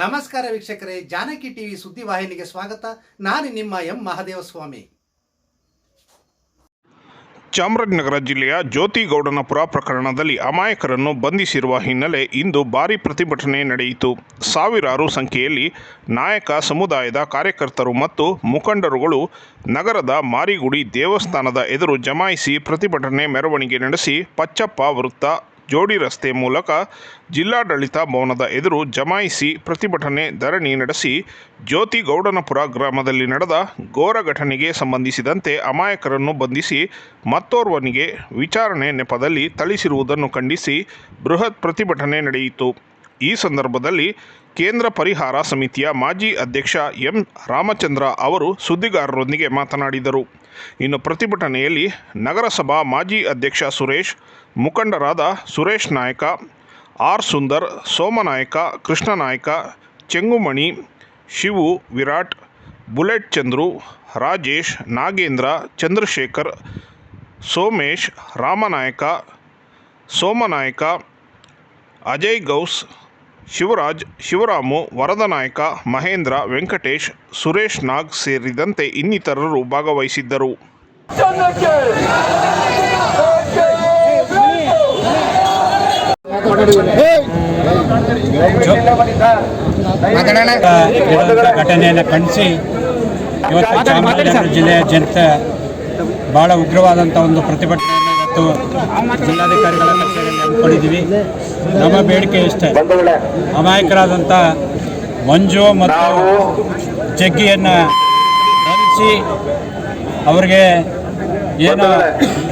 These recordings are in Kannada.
ನಮಸ್ಕಾರ ವೀಕ್ಷಕರೇ, ಜಾನಕಿ ಟಿವಿ ಸುದ್ದಿವಾಹಿನಿಗೆ ಸ್ವಾಗತ. ನಾನು ನಿಮ್ಮ ಎಂ ಮಹದೇವಸ್ವಾಮಿ. ಚಾಮರಾಜನಗರ ಜಿಲ್ಲೆಯ ಜ್ಯೋತಿಗೌಡನಪುರ ಪ್ರಕರಣದಲ್ಲಿ ಅಮಾಯಕರನ್ನು ಬಂಧಿಸಿರುವ ಹಿನ್ನೆಲೆ ಇಂದು ಭಾರೀ ಪ್ರತಿಭಟನೆ ನಡೆಯಿತು. ಸಾವಿರಾರು ಸಂಖ್ಯೆಯಲ್ಲಿ ನಾಯಕ ಸಮುದಾಯದ ಕಾರ್ಯಕರ್ತರು ಮತ್ತು ಮುಖಂಡರುಗಳು ನಗರದ ಮಾರಿಗುಡಿ ದೇವಸ್ಥಾನದ ಎದುರು ಜಮಾಯಿಸಿ ಪ್ರತಿಭಟನೆ ಮೆರವಣಿಗೆ ನಡೆಸಿ ಪಚ್ಚಪ್ಪ ವೃತ್ತ ಜೋಡಿ ರಸ್ತೆ ಮೂಲಕ ಜಿಲ್ಲಾಡಳಿತ ಭವನದ ಎದುರು ಜಮಾಯಿಸಿ ಪ್ರತಿಭಟನೆ ಧರಣಿ ನಡೆಸಿ ಜ್ಯೋತಿಗೌಡನಪುರ ಗ್ರಾಮದಲ್ಲಿ ನಡೆದ ಘೋರ ಘಟನೆಗೆ ಸಂಬಂಧಿಸಿದಂತೆ ಅಮಾಯಕರನ್ನು ಬಂಧಿಸಿ ಮತ್ತೋರ್ವನಿಗೆ ವಿಚಾರಣೆ ನೆಪದಲ್ಲಿ ಥಳಿಸಿರುವುದನ್ನು ಖಂಡಿಸಿ ಬೃಹತ್ ಪ್ರತಿಭಟನೆ ನಡೆಯಿತು. ಈ ಸಂದರ್ಭದಲ್ಲಿ ಕೇಂದ್ರ ಪರಿಹಾರ ಸಮಿತಿಯ ಮಾಜಿ ಅಧ್ಯಕ್ಷ ಎಂ ರಾಮಚಂದ್ರ ಅವರು ಸುದ್ದಿಗಾರರೊಂದಿಗೆ ಮಾತನಾಡಿದರು. ಇನ್ನು ಪ್ರತಿಭಟನೆಯಲ್ಲಿ ನಗರಸಭಾ ಮಾಜಿ ಅಧ್ಯಕ್ಷ ಸುರೇಶ್, ಮುಖಂಡರಾದ ಸುರೇಶ್ ನಾಯಕ, ಆರ್ ಸುಂದರ್, ಸೋಮನಾಯಕ, ಕೃಷ್ಣನಾಯಕ, ಚೆಂಗುಮಣಿ, ಶಿವು ವಿರಾಟ್, ಬುಲೆಟ್ ಚಂದ್ರು, ರಾಜೇಶ್, ನಾಗೇಂದ್ರ, ಚಂದ್ರಶೇಖರ್, ಸೋಮೇಶ್, ರಾಮನಾಯಕ, ಸೋಮನಾಯಕ, ಅಜಯ್ ಗೌಸ್ ಶಿವರಾಜ್ ಶಿವರಾಮು ವರದನಾಯಕ ಮಹೇಂದ್ರ ವೆಂಕಟೇಶ್ ಸುರೇಶ್ ನಾಗ್ ಸೇರಿದಂತೆ ಇನ್ನಿತರರು ಭಾಗವಹಿಸಿದ್ದರು. ಘಟನೆಯನ್ನು ಖಂಡಿಸಿ ಇವತ್ತು ಚಾಮರಾಜನಗರ ಜಿಲ್ಲೆಯ ಜನತೆ ಭಾಳ ಉಗ್ರವಾದಂಥ ಒಂದು ಪ್ರತಿಭಟನೆಯನ್ನು ಇವತ್ತು ಜಿಲ್ಲಾಧಿಕಾರಿಗಳ ಕಚೇರಿಯಲ್ಲಿ ಹಮ್ಮಿಕೊಂಡಿದ್ದೀವಿ ನಮ್ಮ ಬೇಡಿಕೆ ಇಷ್ಟೇ. ಅಮಾಯಕರಾದಂಥ ಮಂಜು ಮತ್ತು ಜಗ್ಗಿಯನ್ನು ಬಂಧಿಸಿ ಅವರಿಗೆ ಏನು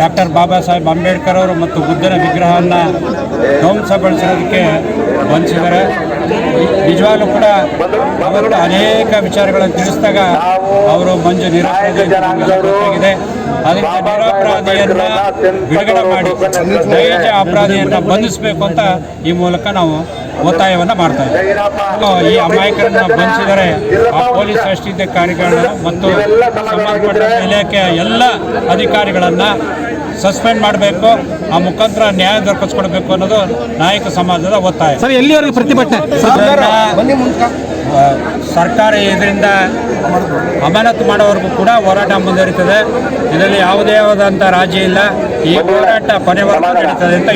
ಡಾಕ್ಟರ್ ಬಾಬಾ ಸಾಹೇಬ್ ಅಂಬೇಡ್ಕರ್ ಅವರು ಮತ್ತು ಬುದ್ಧನ ವಿಗ್ರಹವನ್ನು ಧ್ವಂಸಗೊಳಿಸೋದಕ್ಕೆ ಬಂದಿದ್ದಾರೆ. ನಿಜವಾಗ್ಲೂ ಕೂಡ ಅವರು ಅನೇಕ ವಿಚಾರಗಳನ್ನು ತಿಳಿಸಿದಾಗ ಅವರು ಮಂಜು ನಿರಾಗಿದೆ ಅದರಿಂದ ನಿರಪರಾಧಿಯನ್ನ ಬಿಡುಗಡೆ ಮಾಡಿ, ನೈಜ ಅಪರಾಧಿಯನ್ನ ಬಂಧಿಸಬೇಕು ಅಂತ ಈ ಮೂಲಕ ನಾವು ಒತ್ತಾಯವನ್ನು ಮಾಡ್ತಾ ಇದ್ದಾರೆ. ಈ ಅಮಾಯಕರನ್ನ ಬಂಧಿಸಿದರೆ ಆ ಪೊಲೀಸ್ ಅಧಿಕಾರಿಗಳನ್ನ ಮತ್ತು ಸಂಬಂಧಪಟ್ಟ ಇಲಾಖೆಯ ಎಲ್ಲ ಅಧಿಕಾರಿಗಳನ್ನು ಸಸ್ಪೆಂಡ್ ಮಾಡಬೇಕು. ಆ ಮುಖಾಂತರ ನ್ಯಾಯ ದೊರಕಿಸ್ಕೊಡ್ಬೇಕು ಅನ್ನೋದು ನಾಯಕ ಸಮಾಜದ ಒತ್ತಾಯ. ಸರ್ ಎಲ್ಲಿವರೆಗೆ ಪ್ರತಿಭಟನೆ? ಆ, ಸರ್ಕಾರ ಇದರಿಂದ ಅಮಾನತು ಮಾಡೋವರೆಗೂ ಕೂಡ ಹೋರಾಟ ಮುಂದುವರಿತದೆ. ಇದರಲ್ಲಿ ಯಾವುದೇ ಆದಂಥ ರಾಜ್ಯ ಇಲ್ಲ. ಈ ಹೋರಾಟ ಕೊನೆವರೆಗೂ ನಡೀತದೆ ಅಂತ